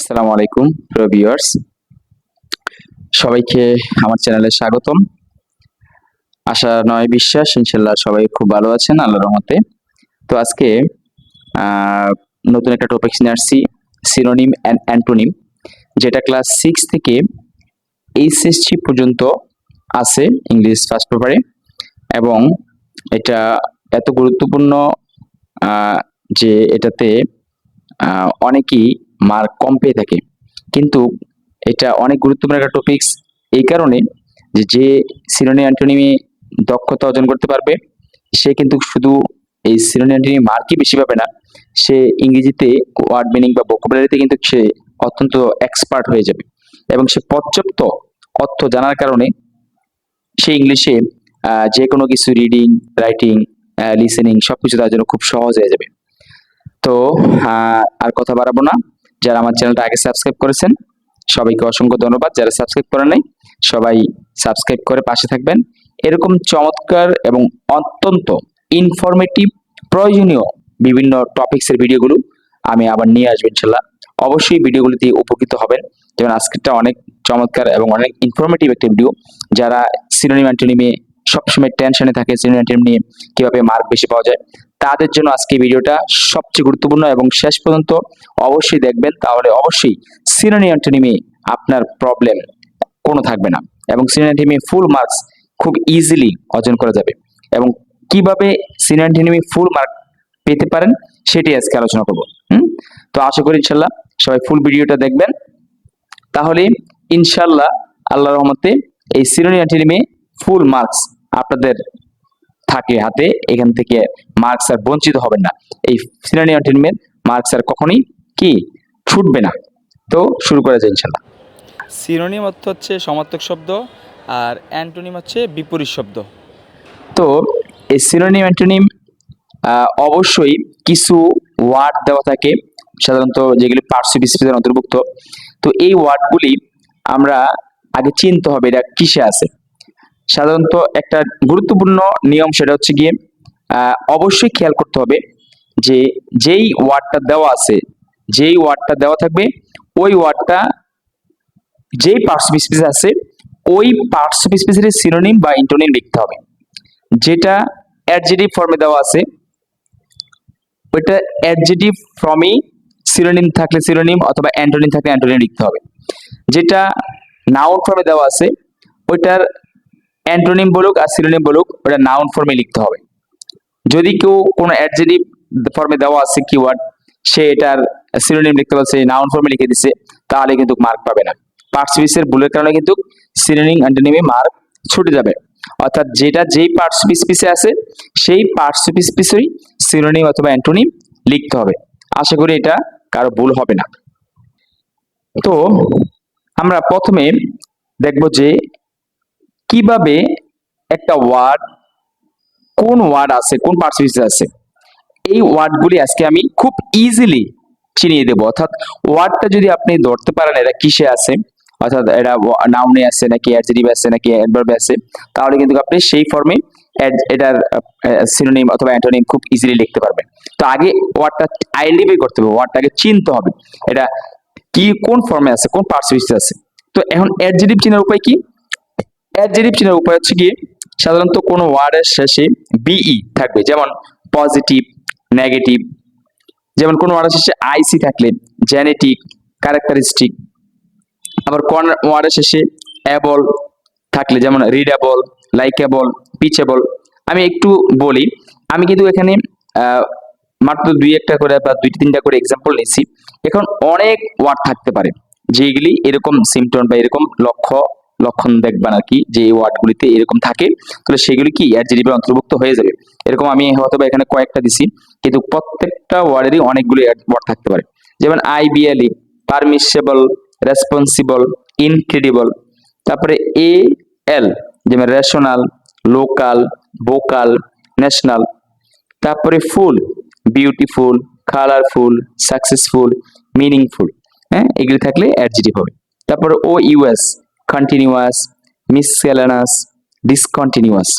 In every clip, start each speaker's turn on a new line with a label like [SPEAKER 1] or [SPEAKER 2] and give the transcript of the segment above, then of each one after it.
[SPEAKER 1] আসসালামু আলাইকুম, প্রিয় ভিউয়ার্স সবাইকে আমার চ্যানেলে স্বাগতম। আশা নয় বিশ্বাস ইনশাল্লাহ সবাই খুব ভালো আছেন, আল্লাহর রহমতে। তো আজকে নতুন একটা টপিক নিয়ে আসছি সিনোনিম অ্যান্ড অ্যান্টোনিম যেটা ক্লাস সিক্স থেকে এইচএসসি পর্যন্ত আছে ইংলিশ ফার্স্ট পেপারে এবং এটা এত গুরুত্বপূর্ণ যে এটাতে অনেকেই মার্ক কম পেয়ে থাকে। কিন্তু এটা অনেক গুরুত্বপূর্ণ একটা টপিকস এই কারণে যে যে সিনোনি অ্যান্টোনিমি দক্ষতা অর্জন করতে পারবে, সে কিন্তু শুধু এই সিনোনি অ্যান্টোনিমি মার্কই বেশি পাবে না, সে ইংরেজিতে ওয়ার্ড মিনিং বা ভোকাবুলারিতে কিন্তু সে অত্যন্ত এক্সপার্ট হয়ে যাবে। এবং সে পর্যাপ্ত অর্থ জানার কারণে সে ইংলিশে যে কোনো কিছু রিডিং রাইটিং লিসেনিং সবকিছু তার জন্য খুব সহজ হয়ে যাবে। তো আর কথা বাড়াবো না। যারা আমার চ্যানেলটা আগে সাবস্ক্রাইব করেছেন, সবাইকে অসংখ্য ধন্যবাদ। যারা সাবস্ক্রাইব করে নাই, সবাই সাবস্ক্রাইব করে পাশে থাকবেন। এরকম চমৎকার এবং অত্যন্ত ইনফরমেটিভ প্রয়োজনীয় বিভিন্ন টপিক্সের ভিডিওগুলো আমি আবার নিয়ে আসব ইনশাল্লাহ। অবশ্যই ভিডিওগুলো দিয়ে উপকৃত হবেন। যেমন আজকেরটা অনেক চমৎকার এবং অনেক ইনফরমেটিভ একটা ভিডিও যারা সিনোনিম অ্যান্টোনিমে সবসময় টেনশনে থাকে সিনোনিম অ্যান্টোনিম নিয়ে কীভাবে মার্ক বেশি পাওয়া যায় তাদের জন্য আজকে ভিডিওটা সবচেয়ে গুরুত্বপূর্ণ এবং শেষ পর্যন্ত অবশ্যই দেখবেন। তাহলে অবশ্যই সিনোনি আপনার প্রবলেম কোনো থাকবে না এবং সিনোনি ফুল মার্কস খুব ইজিলি অর্জন করা যাবে এবং কীভাবে সিনোনি ফুল মার্ক পেতে পারেন সেটি আজকে আলোচনা করব। হুম? তো আশা করি ইনশাল্লাহ সবাই ফুল ভিডিওটা দেখবেন। তাহলে ইনশাল্লাহ আল্লাহ রহমতে এই সিনোনি ফুল মার্কস আপনাদের থাকে হাতে এখান থেকে মার্কস আর বঞ্চিত হবেন না। এই সিনানি অ্যান্টোনিমের মার্কস আর কখনই কি ছুটবে না। তো শুরু করা যায় ইনশাল্লাহ
[SPEAKER 2] সিনোনিম অর্থ হচ্ছে সমার্থক শব্দ আর অ্যান্টোনিম হচ্ছে বিপরীত শব্দ।
[SPEAKER 1] তো এই সিনোনিম অ্যান্টোনিম অবশ্যই কিছু ওয়ার্ড দেওয়া থাকে সাধারণত যেগুলি পার্শ্ব স্পিচের অন্তর্ভুক্ত। তো এই ওয়ার্ডগুলি আমরা আগে চিনতে হবে এটা কিসে আছে। সাধারণত একটা গুরুত্বপূর্ণ নিয়ম সেটা হচ্ছে গিয়ে অবশ্যই খেয়াল করতে হবে যে যেই ওয়ার্ডটা দেওয়া আছে, যেই ওয়ার্ডটা দেওয়া থাকবে, ওই ওয়ার্ডটা যেই স্পিচ আছে, ওই স্পিচের সিনোনিম বা ইন্টোনিম লিখতে হবে। যেটা অ্যাডজেটিভ ফর্মে দেওয়া আছে, ওইটা অ্যাডজেটিভ ফর্মে সিনোনিম থাকলে সিনোনিম অথবা অ্যান্টোনিম থাকলে অ্যান্টোনিম লিখতে হবে। যেটা নাউন ফর্মে দেওয়া আছে, ওইটার অ্যান্টোনিম বলুক আর সিনোনিম বলুক, ওটা নাউন ফর্মে লিখতে হবে। যদি কেউ কোনো অ্যাডজেটিভ ফর্মে দেওয়া আছে কিওয়ার্ড সে এটার সিনোনিম লিখতে বলছে নাউন ফর্মে লিখে দিছে, তাহলে কিন্তু মার্ক পাবে না। পার্টস পিসের ভুলের কারণে কিন্তু সিনোনিম অ্যান্টোনিমে মার্ক ছুটে যাবে। অর্থাৎ যেটা যেই পার্টস পিস আছে, সেই পার্টস পিস পিসেই সিনোনিম অথবা অ্যান্টোনিম লিখতে হবে। আশা করি এটা কারও ভুল হবে না। তো আমরা প্রথমে দেখব যে কীভাবে একটা ওয়ার্ড কোন ওয়ার্ড আছে, কোন পার্টস আছে, এই ওয়ার্ডগুলি আজকে আমি খুব ইজিলি চিনিয়ে দেবো। অর্থাৎ ওয়ার্ডটা যদি আপনি ধরতে পারেন, এটা কিসে আছে, অর্থাৎ এটা নাউনে আছে, নাকি অ্যাডজেটিভ আছে, নাকি অ্যাডভার্বে আছে, তাহলে কিন্তু আপনি সেই ফর্মে এটার সিনোনিম অথবা অ্যান্টোনিম খুব ইজিলি লিখতে পারবেন। তো আগে ওয়ার্ডটা আইডেন্টিফাই করতে হবে ওয়ার্ডটাকে চিনতে হবে। এটা কি, কোন ফর্মে আছে, কোন পার্টস আছে। তো এখন অ্যাডজেটিভ চেনার উপায় কি? অ্যাডজেটিভ উপায় হচ্ছে গিয়ে সাধারণত কোনো ওয়ার্ডের শেষে বিই থাকবে। যেমন পজিটিভ নেগেটিভ যেমন কোনো ওয়ার্ডের শেষে আইসি থাকলে জেনেটিক ক্যারেক্টারিস্টিক আবার কোন ওয়ার্ডের শেষে অ্যাবল থাকলে যেমন রিডেবল লাইকেবল পিচেবল আমি একটু বলি, আমি কিন্তু এখানে মাত্র দুই একটা করে বা দুই তিনটা করে এক্সাম্পল নিচ্ছি এখন অনেক ওয়ার্ড থাকতে পারে, যেগুলি এরকম সিমটন বা এরকম লক্ষ্য লক্ষণ দেখবেন আর কি যে ওয়ার্ডগুলিতে এরকম থাকে। তাহলে সেগুলি কি অ্যাডজেটিভে অন্তর্ভুক্ত হয়ে যাবে। এরকম আমি হয়তো এখানে কয়েকটা দিছি, কিন্তু প্রত্যেকটা ওয়ার্ডেরই অনেকগুলি ওয়ার্ড থাকতে পারে। যেমন আইবিএলই, পারমিসেবল, রেসপন্সিবল, ইনক্রেডিবল, তারপরে এ এল যেমন রেশনাল, লোকাল, ভোকাল, ন্যাশনাল, তারপরে full, beautiful, colourful, successful, meaningful হ্যাঁ এগুলি থাকলে অ্যাডজেটিভ হবে। তারপরে O US continuous miscellaneous discontinuous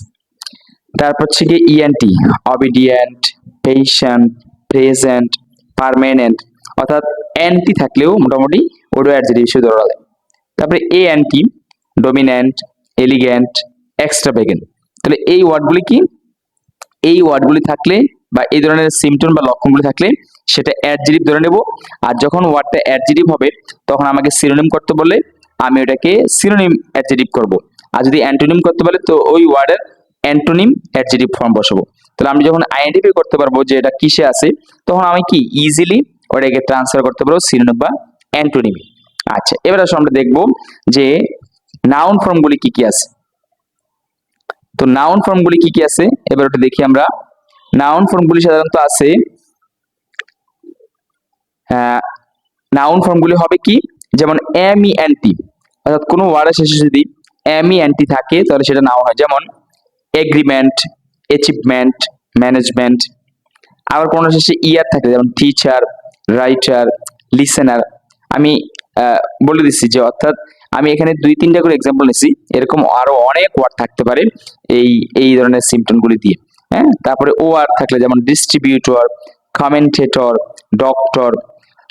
[SPEAKER 1] তারপর হচ্ছে গিয়ে ENT obedient patient present permanent অর্থাৎ অ্যান্টি থাকলেও মোটামুটি ওটা অ্যাডজেটিভ হিসেবে ধরা যায় তারপরে A anti dominant elegant extra তাহলে এই ওয়ার্ডগুলি কি? এই ওয়ার্ডগুলি থাকলে বা এই ধরনের সিমটন বা লক্ষণগুলি থাকলে সেটা অ্যাডজেটিভ ধরে নেব। আর যখন ওয়ার্ডটা অ্যাডজেটিভ হবে, তখন আমাকে সিনোনিম করতে বলে আমি ওটাকে সিনোনিম অ্যাডজেটিভ করব। আর যদি অ্যান্টোনিম করতে বলে তো ওই ওয়ার্ডের অ্যান্টোনিম অ্যাডজেটিভ ফর্ম বসাবো। তাহলে আমি যখন আইডেন্টিফাই করতে পারব যে এটা কিসে আছে, তখন আমি কি ইজিলি ওটাকে ট্রান্সফার করতে পারব সিনোনিম বা অ্যান্টোনিম আচ্ছা এবার আসলে আমরা দেখব যে নাউন ফর্মগুলি কি কি আছে। তো নাউন ফর্মগুলি কি কি আছে? এবার ওটা দেখি আমরা। নাউন ফর্মগুলি সাধারণত আছে নাউন ফর্মগুলি হবে কি? যেমন এম ই অ্যান্টি অর্থাৎ কোনো ওয়ার্ডের শেষে যদি এম ই অ্যান্টি থাকে, তাহলে সেটা নাউন হয় যেমন এগ্রিমেন্ট অ্যাচিভমেন্ট ম্যানেজমেন্ট আবার কোনো শেষে ইয়ার থাকে, যেমন টিচার রাইটার লিসেনার আমি বলে দিচ্ছি যে অর্থাৎ আমি এখানে দুই, তিনটা করে এক্সাম্পল নিচ্ছি এরকম আরও অনেক ওয়ার্ড থাকতে পারে এই এই ধরনের সিমটনগুলি দিয়ে। হ্যাঁ? তারপরে ও আর থাকলে যেমন ডিস্ট্রিবিউটর কমেন্টেটর ডক্টর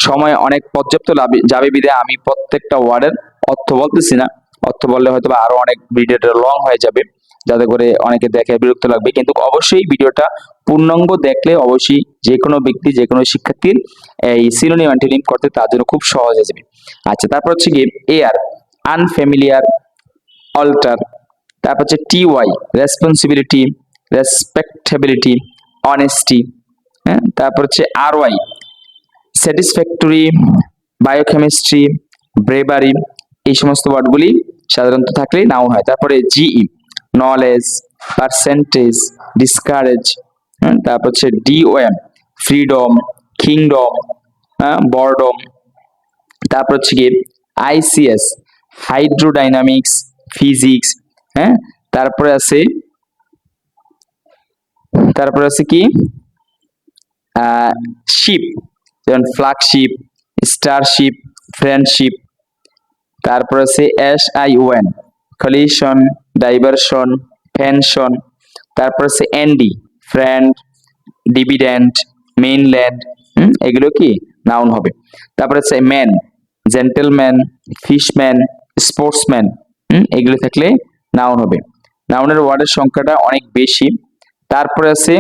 [SPEAKER 1] সময় অনেক পর্যাপ্ত লাভে- যাবে বিদে আমি প্রত্যেকটা ওয়ার্ডের অর্থ বলতেছি না। অর্থ বললে হয়তো বা আরও অনেক ভিডিওটা লং হয়ে যাবে। যাতে করে অনেকে দেখে বিরক্ত লাগবে। কিন্তু অবশ্যই ভিডিওটা পূর্ণাঙ্গ দেখলে অবশ্যই যে কোনো ব্যক্তি যে কোনো শিক্ষার্থীর এই সিনোনিম অ্যান্টোনিম করতে তার জন্য খুব সহজ হয়ে যাবে। আচ্ছা তারপর হচ্ছে কি এয়ার আনফ্যামিলিয়ার অল্টার তারপর হচ্ছে T Y responsibility respectability honesty হ্যাঁ? তারপর হচ্ছে R Y satisfactory biochemistry bravery এই সমস্ত ওয়ার্ডগুলি সাধারণত থাকলে নাউন হয়। তারপরে জিই নলেজ পার্সেন্টেজ ডিসকারেজ তারপর হচ্ছে ডিওএম ফ্রিডম কিংডম বর্ডম তারপর হচ্ছে গিয়ে আইসিএস হাইড্রোডাইনামিক্স ফিজিক্স হ্যাঁ তারপরে আছে তারপরে আছে কি? শিপ যেমন ফ্ল্যাগশিপ স্টারশিপ ফ্রেন্ডশিপ তারপর আছে S I ON collision diversion pension তারপর আছে এনডি ফ্রেন্ড ডিভিডেন্ড মেইনল্যান্ড এগুলো কি? নাউন হবে। তারপর আছে ম্যান জেন্টেলম্যান ফিশম্যান স্পোর্টসম্যান এগুলো থাকলে নাউন হবে। নাউনের ওয়ার্ডের সংখ্যাটা অনেক বেশি। তারপরে আছে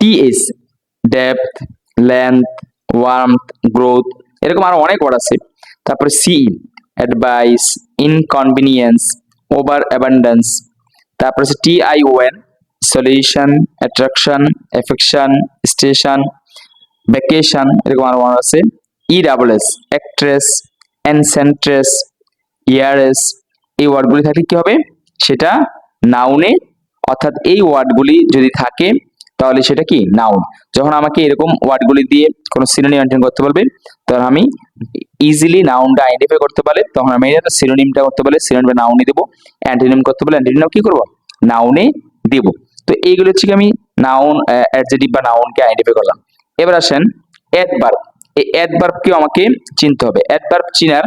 [SPEAKER 1] TS depth length warmth growth এরকম আরও অনেক ওয়ার্ড আছে। তারপরে C advice inconvenience over abundance তারপরে আছে T I ON solution attraction affection station vacation এরকম আরও ওয়ার্ড আছে। E double S actress ancestress heiress এই ওয়ার্ডগুলি থাকলে কি হবে? সেটা নাউনে অর্থাৎ এই ওয়ার্ডগুলি যদি থাকে তাহলে সেটা কি? নাউন যখন আমাকে এরকম ওয়ার্ডগুলি দিয়ে কোনো সিনোনিম মেনটেন করতে বলবে, তখন আমি ইজিলি নাউনটা আইডেন্টিফাই করতে পারলে, তখন আমি সিনোনিমটা করতে পারলে সিনোনিম নাউনে দেবো অ্যান্টোনিম করতে পারলে অ্যান্টোনিম কি করব? নাউনে দেব। তো এইগুলো হচ্ছে কি আমি নাউন অ্যাডজেটিভ বা নাউনকে আইডেন্টিফাই করলাম। এবার আসেন অ্যাডভার্ব এই অ্যাডভার্বকেও আমাকে চিনতে হবে। অ্যাডভার্ব চিনার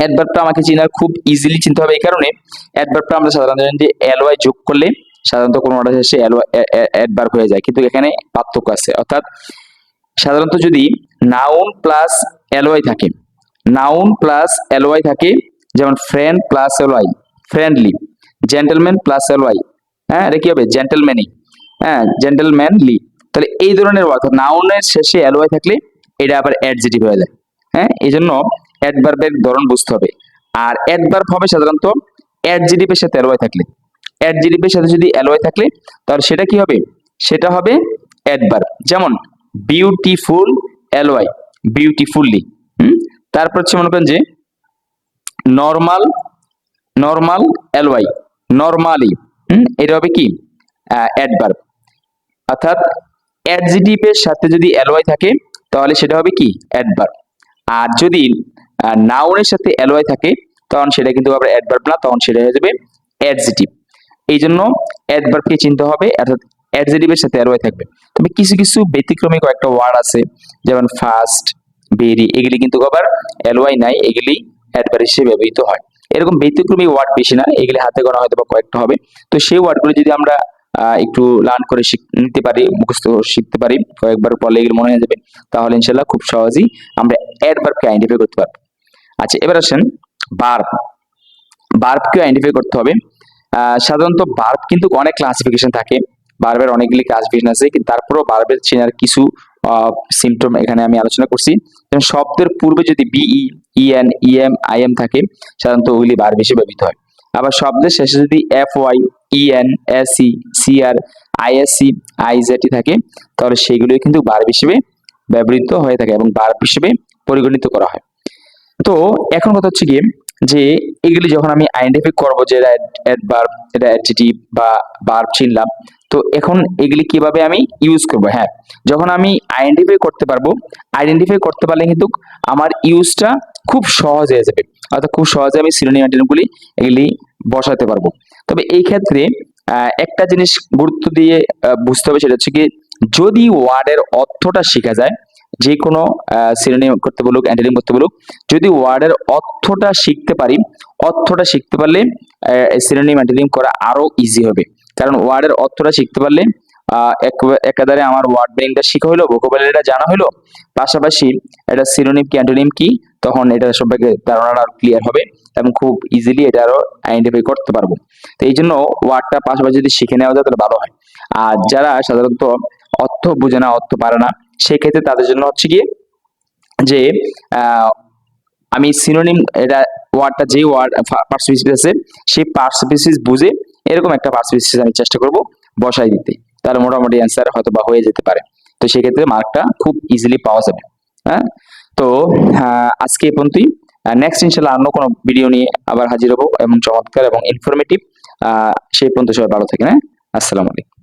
[SPEAKER 1] অ্যাডভার্বটা আমাকে চিনার খুব ইজিলি চিনতে হবে এই কারণে। অ্যাডভার্বটা আমরা সাধারণত যে এলওয়াই যোগ করলে সাধারণত কোনো অর্ডার শেষে অ্যাডভার্ব হয়ে যায়। কিন্তু এখানে পার্থক্য আছে। অর্থাৎ সাধারণত যদি নাউন প্লাস এলওয়াই থাকে নাউন প্লাস এলওয়াই থাকে, যেমন friend plus LY friendly gentleman plus LY হ্যাঁ এটা কি হবে? জেন্টেলম্যানই হ্যাঁ জেন্টেলম্যানলি তাহলে এই ধরনের অর্থাৎ নাউনের শেষে এলওয়াই থাকলে এটা আবার অ্যাডজেটিভ হয়ে যায়। হ্যাঁ এই জন্য অ্যাডভার্বের ধরন বুঝতে হবে। আর অ্যাডভার্ব হবে সাধারণত অ্যাডজেটিভের সাথে এলওয়াই থাকলে। অ্যাডজেটিভের সাথে যদি এলওয়াই থাকলে তাহলে সেটা কি হবে? সেটা হবে অ্যাডভার্ব যেমন বিউটিফুল এলওয়াই বিউটিফুললি হুম? তারপর হচ্ছে মনে করেন যে নর্মাল নর্মাল এলওয়াই নর্মালি হুম? এটা হবে কি? অ্যাডভার্ব অর্থাৎ অ্যাডজেটিভের সাথে যদি এলওয়াই থাকে, তাহলে সেটা হবে কি? অ্যাডভার্ব আর যদি নাউনের সাথে এলওয়াই থাকে, তখন সেটা কিন্তু আবার অ্যাডভার্ব না, তখন সেটা হয়ে যাবে অ্যাডজেটিভ এই জন্য অ্যাডভার্বকে চিনতে হবে, অর্থাৎ অ্যাডজেটিভের সাথে এলওয়াই থাকবে। তবে কিছু কিছু ব্যতিক্রমী কয়েকটা ওয়ার্ড আছে, যেমন ফাস্ট বেরি এগুলি কিন্তু আবার এলওয়াই নাই, এগুলি অ্যাডভার্ব হিসেবে ব্যবহৃত হয়। এরকম ব্যতিক্রমী ওয়ার্ড বেশি না, এগুলি হাতে গণা হয়তো বা কয়েকটা হবে। তো সেই ওয়ার্ডগুলি যদি আমরা একটু লার্ন করে নিতে পারি, মুখস্থ শিখতে পারি, কয়েকবার পড়লে এগুলো মনে হয়ে যাবে, তাহলে ইনশাল্লাহ খুব সহজেই আমরা অ্যাডভার্বকে আইডেন্টিফাই করতে পারব। আচ্ছা এবার আসেন বার্ব বার্বকে আইডেন্টিফাই করতে হবে। সাধারণত বার্ব কিন্তু অনেক ক্লাসিফিকেশন থাকে। বার্বের অনেকগুলি ক্লাসিফিকেশন আছে, কিন্তু তারপরেও বার্বের চেনার কিছু সিমটম এখানে আমি আলোচনা করছি। শব্দের পূর্বে যদি বিই ইএন ইএম আইএম থাকে, সাধারণত ওইগুলি বার্ব হিসেবে ব্যবহৃত হয়। আবার শব্দের শেষে যদি F Y EN AC CR ISC আইজেটি থাকে, তাহলে সেগুলিও কিন্তু বার্ব হিসেবে ব্যবহৃত হয়ে থাকে এবং বার্ব হিসেবে পরিগণিত করা হয়। তো এখন কথা হচ্ছে গিয়ে যে এগুলি যখন আমি আইডেন্টিফাই করব যে এটা অ্যাডভার্ব এটা অ্যাডজেটিভ বা ভার্ব চিনলাম, তো এখন এগুলি কীভাবে আমি ইউজ করব? হ্যাঁ যখন আমি আইডেন্টিফাই করতে পারব আইডেন্টিফাই করতে পারলে কিন্তু আমার ইউজটা খুব সহজ হয়ে যাবে। অর্থাৎ খুব সহজে আমি সিনোনিম অ্যান্টোনিমগুলি এগুলি বসাতে পারব। তবে এই ক্ষেত্রে একটা জিনিস গুরুত্ব দিয়ে বুঝতে হবে সেটা হচ্ছে কি, যদি ওয়ার্ডের অর্থটা শেখা যায় যে কোনো সিনোনিম করতে বলুক অ্যান্টোনিম করতে বলুক, যদি ওয়ার্ডের অর্থটা শিখতে পারি, অর্থটা শিখতে পারলে সিনোনিম অ্যান্টোনিম করা আরও ইজি হবে। কারণ ওয়ার্ডের অর্থটা শিখতে পারলে একাধারে আমার ওয়ার্ড ব্যাংকটা শেখা হলো ভোকাবুলারিটা জানা হলো পাশাপাশি এটা সিনোনিম কি অ্যান্টোনিম কি, তখন এটা সম্পর্কে ধারণাটা ক্লিয়ার হবে এবং খুব ইজিলি এটা আরও আইডেন্টিফাই করতে পারব। তো এই জন্য ওয়ার্ডটা পাশাপাশি যদি শিখে নেওয়া যায়, তাহলে ভালো হয়। আর যারা সাধারণত অর্থ বুঝে না, অর্থ পারে না সেক্ষেত্রে তাদের জন্য হচ্ছে গিয়ে যে আমি সিনোনিম এটা ওয়ার্ডটা যে ওয়ার্ড পার্সিপিস আছে সেই পার্সিপিস বুঝে এরকম একটা পার্সিপিস আমি চেষ্টা করব বসাই দিতে। তাহলে মোটামুটি অ্যান্সার হয়তো বা হয়ে যেতে পারে। তো সেক্ষেত্রে মার্কটা খুব ইজিলি পাওয়া যাবে। হ্যাঁ? তো আজকে এই পর্যন্তই। নেক্সট ইনশাল্লাহ অন্য কোনো ভিডিও নিয়ে আবার হাজির হব। এবং চমৎকার এবং ইনফরমেটিভ সেই পর্যন্ত সবাই ভালো থাকেন হ্যাঁ? আসসালামু আলাইকুম।